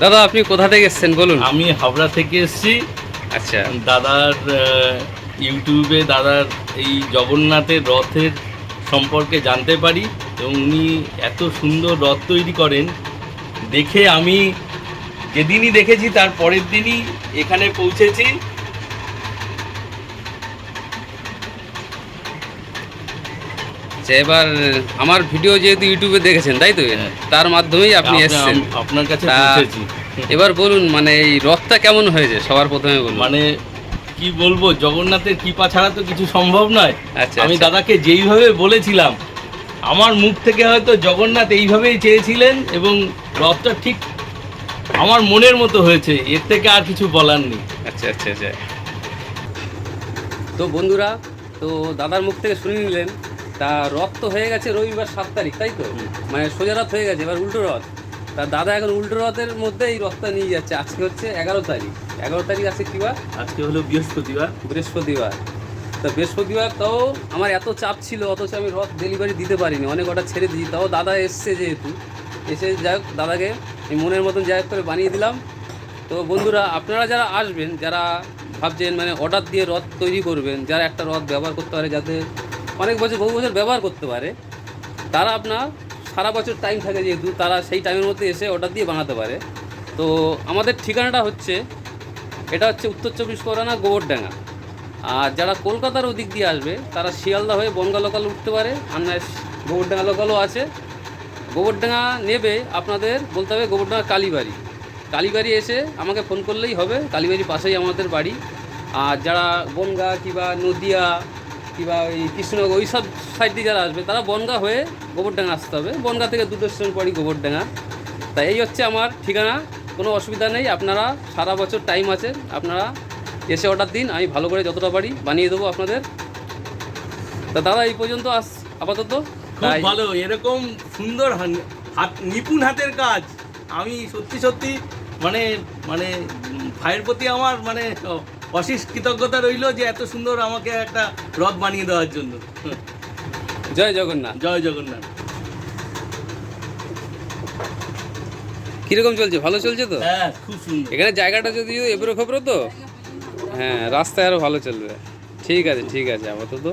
দাদা আপনি কোথা থেকে এসেছেন? বলুন। আমি হাওড়া থেকে এসছি। আচ্ছা। দাদার ইউটিউবে দাদার এই জগন্নাথের রথের সম্পর্কে জানতে পারি এবং উনি এত সুন্দর রথ তৈরি করেন। দেখে আমি যেদিনই দেখেছি তার পরের দিনই এখানে পৌঁছেছি। আচ্ছা, এবার আমার ভিডিও যেহেতু ইউটিউবে দেখেছেন তাই তো? হ্যাঁ। তার মাধ্যমেই আপনি এসেছেন। আপনার কাছে পৌঁছেছি। এবার বলুন মানে এই রথটা কেমন হয়েছে? সবার প্রথমে বলুন। মানে কি বলব জগন্নাথের কৃপা ছাড়া তো কিছু সম্ভব নয়। আচ্ছা, আমি আচ্ছা। দাদাকে যেইভাবে বলেছিলাম আমার মুখ থেকে হয়তো জগন্নাথ এইভাবেই চেয়েছিলেন এবং রথটা ঠিক আমার মনের মতো হয়েছে এর থেকে আর কিছু বলার নেই। আচ্ছা আচ্ছা আচ্ছা। তো বন্ধুরা তো দাদার মুখ থেকে শুনে নিলেন তা রথ তো হয়ে গেছে রবিবার সাত তারিখ তাই তো? মানে সোজা রথ হয়ে গেছে এবার উল্টো রথ। তা দাদা এখন উল্টো রথের মধ্যে এই রথটা নিয়ে যাচ্ছে। আজকে হচ্ছে এগারো তারিখ। এগারো তারিখ আছে কি বার? আজকে হলো বৃহস্পতিবার। বৃহস্পতিবার। তা বৃহস্পতিবার তাও আমার এত চাপ ছিল অথচ আমি রথ ডেলিভারি দিতে পারিনি। অনেক অর্ডার ছেড়ে দিই তাও দাদা এসছে যেহেতু। এসে যাই হোক দাদাকে আমি মনের মতন যাই হোক করে বানিয়ে দিলাম। তো বন্ধুরা আপনারা যারা আসবেন যারা ভাবছেন মানে অর্ডার দিয়ে রথ তৈরি করবেন যারা একটা রথ ব্যবহার করতে পারে যাতে অনেক বছর, বহু বছর ব্যবহার করতে পারে। তারা আপনার সারা বছর টাইম থাকে যেহেতু, তারা সেই টাইমের মধ্যে এসে অর্ডার দিয়ে বানাতে পারে। তো আমাদের ঠিকানাটা হচ্ছে, এটা হচ্ছে উত্তর চব্বিশ পরগনা গোবরডাঙ্গা। আর যারা কলকাতার ওদিক দিয়ে আসবে, তারা শিয়ালদা হয়ে বনগা লোকাল উঠতে পারে আর গোবরডাঙ্গা লোকালও আছে। গোবরডাঙ্গা নেবে আপনাদের, বলতে হবে গোবরডাঙ্গা কালীবাড়ি। কালীবাড়ি এসে আমাকে ফোন করলেই হবে কালীবাড়ি পাশেই আমাদের বাড়ি। আর যারা বনগা কিংবা নদিয়া কিংবা ওই কৃষ্ণনগর ওই সব সাইড দিয়ে যারা আসবে তারা বনগা হয়ে গোবরডাঙ্গা আসতে হবে। বনগা থেকে দুটো স্টেশন পরই গোবরডাঙ্গা। তাই এই হচ্ছে আমার ঠিকানা কোনো অসুবিধা নেই আপনারা সারা বছর টাইম আছে আপনারা এসে অর্ডার দিন আমি ভালো করে যতটা পারি বানিয়ে দেবো আপনাদের। তা দাদা এই পর্যন্ত আস আপাতত। খুব ভালো এরকম সুন্দর হাত নিপুণ হাতের কাজ। আমি সত্যি সত্যি মানে মানে ভাইয়ের প্রতি আমার মানে অশেষ কৃতজ্ঞতা রইল যে এত সুন্দর আমাকে একটা রথ বানিয়ে দেওয়ার জন্য। জয় জগন্নাথ। জয় জগন্নাথ। কীরকম চলছে? ভালো চলছে তো? হ্যাঁ খুব সুন্দর। এখানে জায়গাটা যদি এবড়ো খেবড়ো তো? হ্যাঁ রাস্তায় আরও ভালো চলবে। ঠিক আছে ঠিক আছে আপাতত।